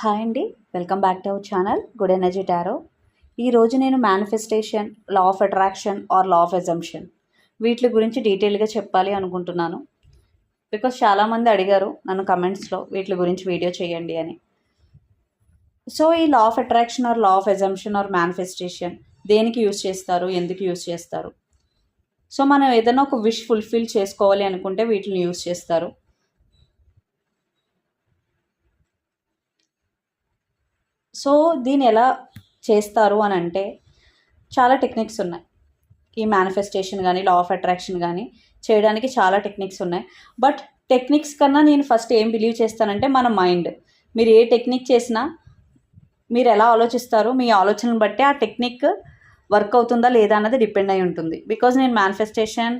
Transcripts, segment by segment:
Hi అండి. Welcome back to our channel good energy tarot. ఈరోజు నేను manifestation law of attraction or law of assumption వీటి గురించి డీటెయిల్గా చెప్పాలి అనుకుంటున్నాను. బికాస్ చాలామంది అడిగారు నన్ను కమెంట్స్లో వీటి గురించి వీడియో చేయండి అని. సో ఈ law of attraction or law of assumption or manifestation దేనికి యూస్ చేస్తారు? ఎందుకు యూస్ చేస్తారు? సో మనం ఏదైనా ఒక విష్ ఫుల్ఫిల్ చేసుకోవాలి అనుకుంటే వీటిని యూస్ చేస్తారు. సో దీన్ని ఎలా చేస్తారు అని అంటే చాలా టెక్నిక్స్ ఉన్నాయి. ఈ మేనిఫెస్టేషన్ కానీ లా ఆఫ్ అట్రాక్షన్ కానీ చేయడానికి చాలా టెక్నిక్స్ ఉన్నాయి. బట్ టెక్నిక్స్ కన్నా నేను ఫస్ట్ ఏం బిలీవ్ చేస్తానంటే మన మైండ్ మీరు ఏ టెక్నిక్ చేసినా మీరు ఎలా ఆలోచిస్తారు మీ ఆలోచనను బట్టి ఆ టెక్నిక్ వర్క్ అవుతుందా లేదా అన్నది డిపెండ్ అయి ఉంటుంది. బికాజ్ నేను మేనిఫెస్టేషన్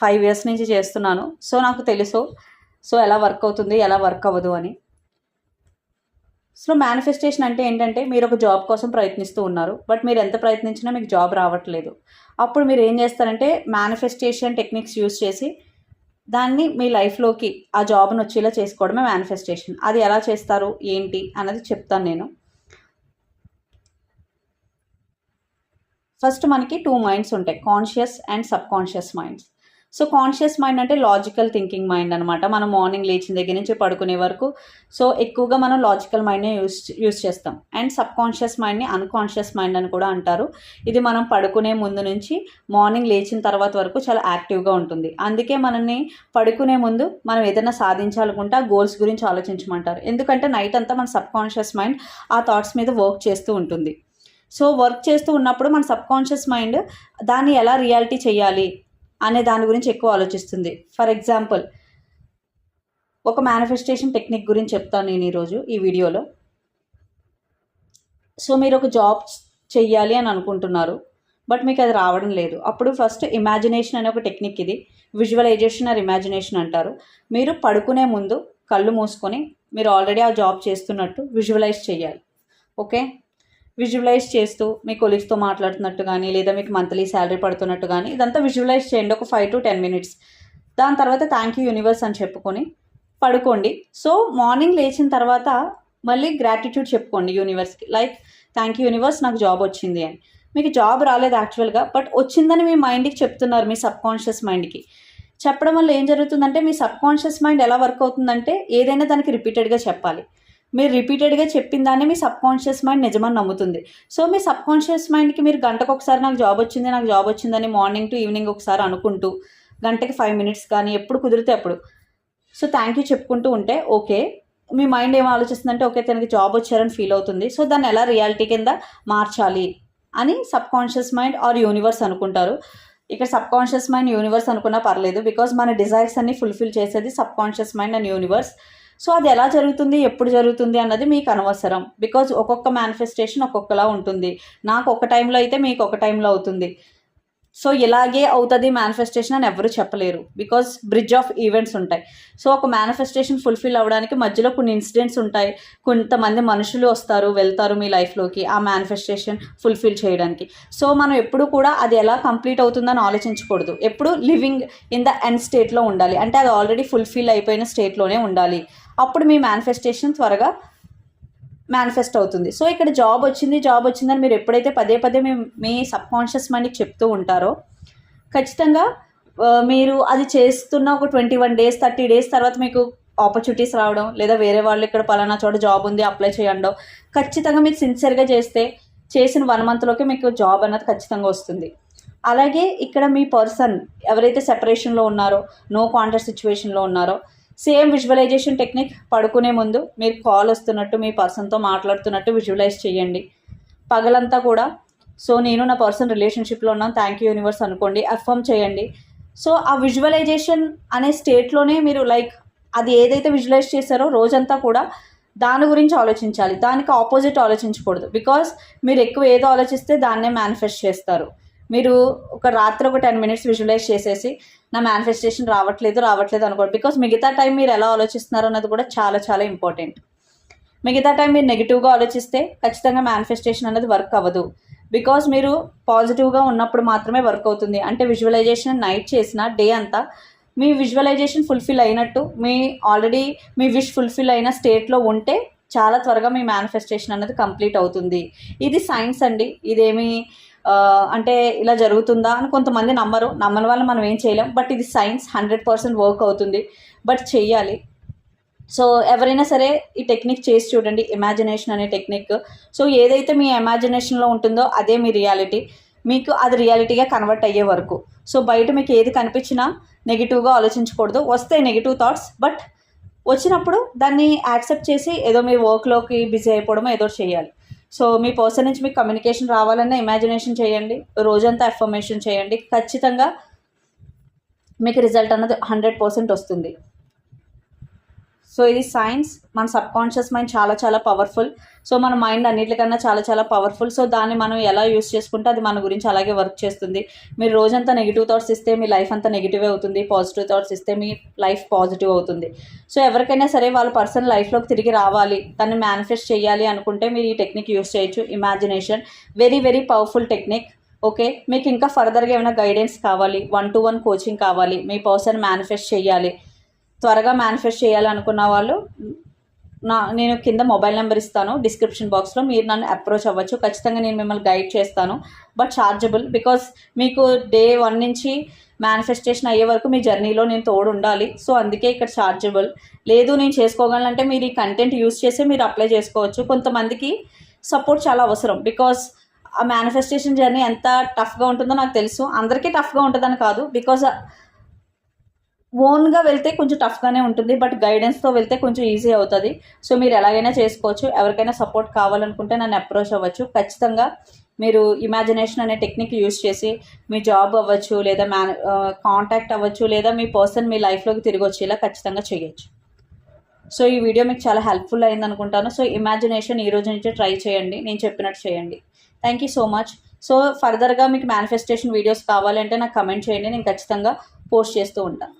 ఫైవ్ ఇయర్స్ నుంచి చేస్తున్నాను. సో నాకు తెలుసు. సో ఎలా వర్క్ అవుతుంది ఎలా వర్క్ అవ్వదు అని. సో మేనిఫెస్టేషన్ అంటే ఏంటంటే మీరు ఒక జాబ్ కోసం ప్రయత్నిస్తూ ఉన్నారు బట్ మీరు ఎంత ప్రయత్నించినా మీకు జాబ్ రావట్లేదు. అప్పుడు మీరు ఏం చేస్తారంటే మేనిఫెస్టేషన్ టెక్నిక్స్ యూస్ చేసి దాన్ని మీ లైఫ్లోకి ఆ జాబ్ను వచ్చేలా చేసుకోవడమే మేనిఫెస్టేషన్ అది ఎలా చేస్తారు? ఏంటి? అన్నది చెప్తాను నేను. ఫస్ట్ మనకి టూ మైండ్స్ ఉంటాయి conscious and subconscious minds so conscious mind అంటే లాజికల్ థింకింగ్ మైండ్ అనమాట మనం మార్నింగ్ లేచిన దగ్గర నుంచి పడుకునే వరకు. సో ఎక్కువగా మనం లాజికల్ మైండ్నే యూస్ యూస్ చేస్తాం. అండ్ సబ్ కాన్షియస్ మైండ్ని అన్కాన్షియస్ మైండ్ అని కూడా అంటారు. ఇది మనం పడుకునే ముందు నుంచి మార్నింగ్ లేచిన తర్వాత వరకు చాలా యాక్టివ్గా ఉంటుంది. అందుకే మనల్ని పడుకునే ముందు మనం ఏదైనా సాధించాలనుకుంటే ఆ గోల్స్ గురించి ఆలోచించమంటారు. ఎందుకంటే నైట్ అంతా మన సబ్ కాన్షియస్ మైండ్ ఆ థాట్స్ మీద వర్క్ చేస్తూ ఉంటుంది. సో వర్క్ చేస్తూ ఉన్నప్పుడు మన సబ్ కాన్షియస్ మైండ్ దాన్ని ఎలా రియాలిటీ చేయాలి? అనే దాని గురించి ఎక్కువ ఆలోచిస్తుంది. ఫర్ ఎగ్జాంపుల్ ఒక మేనిఫెస్టేషన్ టెక్నిక్ గురించి చెప్తాను నేను ఈరోజు ఈ వీడియోలో. సో మీరు ఒక జాబ్ చెయ్యాలి అని అనుకుంటున్నారు బట్ మీకు అది రావడం లేదు. అప్పుడు ఫస్ట్ ఇమాజినేషన్ అనే ఒక టెక్నిక్ ఇది. విజువలైజేషన్ ఆర్ ఇమాజినేషన్ అంటారు. మీరు పడుకునే ముందు కళ్ళు మూసుకొని మీరు ఆల్రెడీ ఆ జాబ్ చేస్తున్నట్టు విజువలైజ్ చేయాలి ఓకే విజువలైజ్ చేస్తూ మీ కొలీగ్స్తో మాట్లాడుతున్నట్టు కానీ లేదా మీకు మంత్లీ శాలరీ పడుతున్నట్టు కానీ ఇదంతా విజువలైజ్ చేయండి ఒక ఫైవ్ టు టెన్ మినిట్స్ దాని తర్వాత థ్యాంక్ యూ యూనివర్స్ అని చెప్పుకొని పడుకోండి. సో మార్నింగ్ లేచిన తర్వాత మళ్ళీ గ్రాటిట్యూడ్ చెప్పుకోండి యూనివర్స్కి లైక్ థ్యాంక్ యూ యూనివర్స్ నాకు జాబ్ వచ్చింది అని. మీకు జాబ్ రాలేదు యాక్చువల్గా బట్ వచ్చిందని మీ మైండ్కి చెప్తున్నారు మీ సబ్కాన్షియస్ మైండ్కి చెప్పడం వల్ల ఏం జరుగుతుందంటే మీ సబ్కాన్షియస్ మైండ్ ఎలా వర్క్ అవుతుందంటే ఏదైనా దానికి రిపీటెడ్గా చెప్పాలి. మీరు రిపీటెడ్గా చెప్పిన దాన్ని మీ సబ్ కాన్షియస్ మైండ్ నిజమని నమ్ముతుంది. సో మీ సబ్ కాన్షియస్ మైండ్కి మీరు గంటకు ఒకసారి నాకు జాబ్ వచ్చింది నాకు జాబ్ వచ్చిందని మార్నింగ్ టు ఈవినింగ్ ఒకసారి అనుకుంటూ గంటకి ఫైవ్ మినిట్స్ కానీ ఎప్పుడు కుదిరితే అప్పుడు. సో థ్యాంక్ యూ చెప్పుకుంటూ ఉంటే ఓకే మీ మైండ్ ఏం ఆలోచిస్తుందంటే ఓకే తనకి జాబ్ వచ్చారని ఫీల్ అవుతుంది. సో దాన్ని ఎలా రియాలిటీ కింద మార్చాలి అని subconscious mind or universe అనుకుంటారు. ఇక్కడ సబ్ కాన్షియస్ మైండ్ యూనివర్స్ అనుకున్నా పర్లేదు బికాజ్ మన డిజైర్స్ అన్ని ఫుల్ఫిల్ చేసేది subconscious mind and universe so అది ఎలా జరుగుతుంది ఎప్పుడు జరుగుతుంది అన్నది మీకు అనవసరం. బికాజ్ ఒక్కొక్క మేనిఫెస్టేషన్ ఒక్కొక్కలా ఉంటుంది. నాకు ఒక టైంలో అయితే మీకు ఒక టైంలో అవుతుంది. సో ఇలాగే అవుతుంది మేనిఫెస్టేషన్ అని ఎవరు చెప్పలేరు. బికాజ్ బ్రిడ్జ్ ఆఫ్ ఈవెంట్స్ ఉంటాయి. సో ఒక మేనిఫెస్టేషన్ ఫుల్ఫిల్ అవ్వడానికి మధ్యలో కొన్ని ఇన్సిడెంట్స్ ఉంటాయి. కొంతమంది మనుషులు వస్తారు వెళ్తారు మీ లైఫ్లోకి ఆ మేనిఫెస్టేషన్ ఫుల్ఫిల్ చేయడానికి. సో మనం ఎప్పుడు కూడా అది ఎలా కంప్లీట్ అవుతుందని ఆలోచించకూడదు. ఎప్పుడు లివింగ్ ఇన్ ద ఎండ్ స్టేట్లో ఉండాలి. అంటే అది ఆల్రెడీ ఫుల్ఫిల్ అయిపోయిన స్టేట్లోనే ఉండాలి. అప్పుడు మీ మేనిఫెస్టేషన్ త్వరగా మేనిఫెస్ట్ అవుతుంది. సో ఇక్కడ జాబ్ వచ్చింది జాబ్ వచ్చిందని మీరు ఎప్పుడైతే పదే పదే మీ మీ సబ్ కాన్షియస్ మైండ్కి చెప్తూ ఉంటారో ఖచ్చితంగా మీరు అది చేస్తున్న ఒక twenty one days thirty days తర్వాత మీకు ఆపర్చునిటీస్ రావడం లేదా వేరే వాళ్ళు ఇక్కడ పలానా చోట జాబ్ ఉంది అప్లై చేయండి ఖచ్చితంగా మీరు సిన్సియర్గా చేస్తే చేసిన వన్ మంత్లోకి మీకు జాబ్ అన్నది ఖచ్చితంగా వస్తుంది. అలాగే ఇక్కడ మీ పర్సన్ ఎవరైతే సెపరేషన్లో ఉన్నారో నో కాంటాక్ట్ సిచ్యువేషన్లో ఉన్నారో సేమ్ విజువలైజేషన్ టెక్నిక్ పడుకునే ముందు మీరు కాల్ వస్తున్నట్టు మీ పర్సన్తో మాట్లాడుతున్నట్టు విజువలైజ్ చేయండి. పగలంతా కూడా సో నేను నా పర్సన్ రిలేషన్షిప్లో ఉన్నాను థ్యాంక్ యూ యూనివర్స్ అనుకోండి అఫర్మ్ చేయండి. సో ఆ విజువలైజేషన్ అనే స్టేట్లోనే మీరు లైక్ అది ఏదైతే విజువలైజ్ చేశారో రోజంతా కూడా దాని గురించి ఆలోచించాలి. దానికి ఆపోజిట్ ఆలోచించకూడదు. బికాస్ మీరు ఎక్కువ ఏదో ఆలోచిస్తే దాన్నే మేనిఫెస్ట్ చేస్తారు. మీరు ఒక రాత్రి ఒక టెన్ మినిట్స్ విజువలైజ్ చేసేసి నా మేనిఫెస్టేషన్ రావట్లేదు రావట్లేదు అనుకోండి. బికాస్ మిగతా టైం మీరు ఎలా ఆలోచిస్తున్నారు అన్నది కూడా చాలా చాలా ఇంపార్టెంట్ మిగతా టైం మీరు నెగిటివ్గా ఆలోచిస్తే ఖచ్చితంగా మేనిఫెస్టేషన్ అనేది వర్క్ అవ్వదు. బికాస్ మీరు పాజిటివ్గా ఉన్నప్పుడు మాత్రమే వర్క్ అవుతుంది. అంటే విజువలైజేషన్ నైట్ చేసిన డే అంతా మీ విజువలైజేషన్ ఫుల్ఫిల్ అయినట్టు మీ ఆల్రెడీ మీ విష్ ఫుల్ఫిల్ అయిన స్టేట్లో ఉంటే చాలా త్వరగా మీ మేనిఫెస్టేషన్ అనేది కంప్లీట్ అవుతుంది. ఇది సైన్స్ అండి. ఇదేమి అంటే ఇలా జరుగుతుందా అని కొంతమంది నమ్మరు. నమ్మని వల్ల మనం ఏం చేయలేం. బట్ ఇది సైన్స్ హండ్రెడ్ పర్సెంట్ వర్క్ అవుతుంది. బట్ చెయ్యాలి. సో ఎవరైనా సరే ఈ టెక్నిక్ చేసి చూడండి. ఇమాజినేషన్ అనే టెక్నిక్ సో ఏదైతే మీ ఇమాజినేషన్లో ఉంటుందో అదే మీ రియాలిటీ మీకు అది రియాలిటీగా కన్వర్ట్ అయ్యే వరకు. సో బయట మీకు ఏది కనిపించినా నెగిటివ్గా ఆలోచించకూడదు. వస్తాయి నెగిటివ్ థాట్స్ బట్ వచ్చినప్పుడు దాన్ని యాక్సెప్ట్ చేసి ఏదో మీ వర్క్లోకి బిజీ అయిపోవడమో ఏదో చేయాలి. సో మీ పర్సన్ నుంచి మీకు కమ్యూనికేషన్ రావాలన్నా ఇమాజినేషన్ చేయండి. రోజంతా అఫర్మేషన్ చేయండి. ఖచ్చితంగా మీకు రిజల్ట్ అన్నది హండ్రెడ్ పర్సెంట్ వస్తుంది. సో ఇది సైన్స్. మన సబ్ కాన్షియస్ మైండ్ చాలా చాలా పవర్ఫుల్. సో మన మైండ్ అన్నిటికన్నా చాలా చాలా పవర్ఫుల్. సో దాన్ని మనం ఎలా యూస్ చేసుకుంటే అది మన గురించి అలాగే వర్క్ చేస్తుంది. మీరు రోజంతా నెగిటివ్ థాట్స్ ఇస్తే మీ లైఫ్ అంతా నెగిటివ్ అవుతుంది. పాజిటివ్ థాట్స్ ఇస్తే మీ లైఫ్ పాజిటివ్ అవుతుంది. సో ఎవరికైనా సరే వాళ్ళ పర్సన్ లైఫ్లోకి తిరిగి రావాలి. దాన్ని మేనిఫెస్ట్ చేయాలి అనుకుంటే మీరు ఈ టెక్నిక్ యూస్ చేయొచ్చు. Imagination. Very very powerful technique. Okay? మీకు ఇంకా ఫర్దర్గా ఏమైనా గైడెన్స్ కావాలి? వన్ టు వన్ కోచింగ్ కావాలి. మీ పర్సన్ మేనిఫెస్ట్ చేయాలి. త్వరగా మేనిఫెస్ట్ చేయాలనుకున్న వాళ్ళు నా నేను కింద మొబైల్ నెంబర్ ఇస్తాను డిస్క్రిప్షన్ బాక్స్లో మీరు నన్ను అప్రోచ్ అవ్వచ్చు. ఖచ్చితంగా నేను మిమ్మల్ని గైడ్ చేస్తాను. బట్ ఛార్జబుల్ బికాస్ మీకు డే వన్ నుంచి మేనిఫెస్టేషన్ అయ్యే వరకు మీ జర్నీలో నేను తోడు ఉండాలి. సో అందుకే ఇక్కడ ఛార్జబుల్ లేదు నేను చేసుకోగలనంటే మీరు ఈ కంటెంట్ యూస్ చేసి మీరు అప్లై చేసుకోవచ్చు. కొంతమందికి సపోర్ట్ చాలా అవసరం. బికాస్ ఆ మేనిఫెస్టేషన్ జర్నీ ఎంత టఫ్గా ఉంటుందో నాకు తెలుసు. అందరికీ టఫ్గా ఉంటుందని కాదు. బికాజ్ ఓన్గా వెళ్తే కొంచెం టఫ్గానే ఉంటుంది బట్ గైడెన్స్తో వెళ్తే కొంచెం ఈజీ అవుతుంది. సో మీరు ఎలాగైనా చేసుకోవచ్చు. ఎవరికైనా సపోర్ట్ కావాలనుకుంటే నన్ను అప్రోచ్ అవ్వచ్చు. ఖచ్చితంగా మీరు ఇమాజినేషన్ అనే టెక్నిక్ యూస్ చేసి మీ జాబ్ అవ్వచ్చు లేదా మ్యాన్ కాంటాక్ట్ అవ్వచ్చు లేదా మీ పర్సన్ మీ లైఫ్లోకి తిరిగి వచ్చేలా ఖచ్చితంగా చేయొచ్చు. సో ఈ వీడియో మీకు చాలా హెల్ప్ఫుల్ అయింది అనుకుంటాను. సో ఇమాజినేషన్ ఈ రోజు నుంచే ట్రై చేయండి. నేను చెప్పినట్టు చేయండి. Thank you so much so ఫర్దర్గా మీకు మేనిఫెస్టేషన్ వీడియోస్ కావాలంటే నాకు కమెంట్ చేయండి. నేను ఖచ్చితంగా పోస్ట్ చేస్తూ ఉంటాను.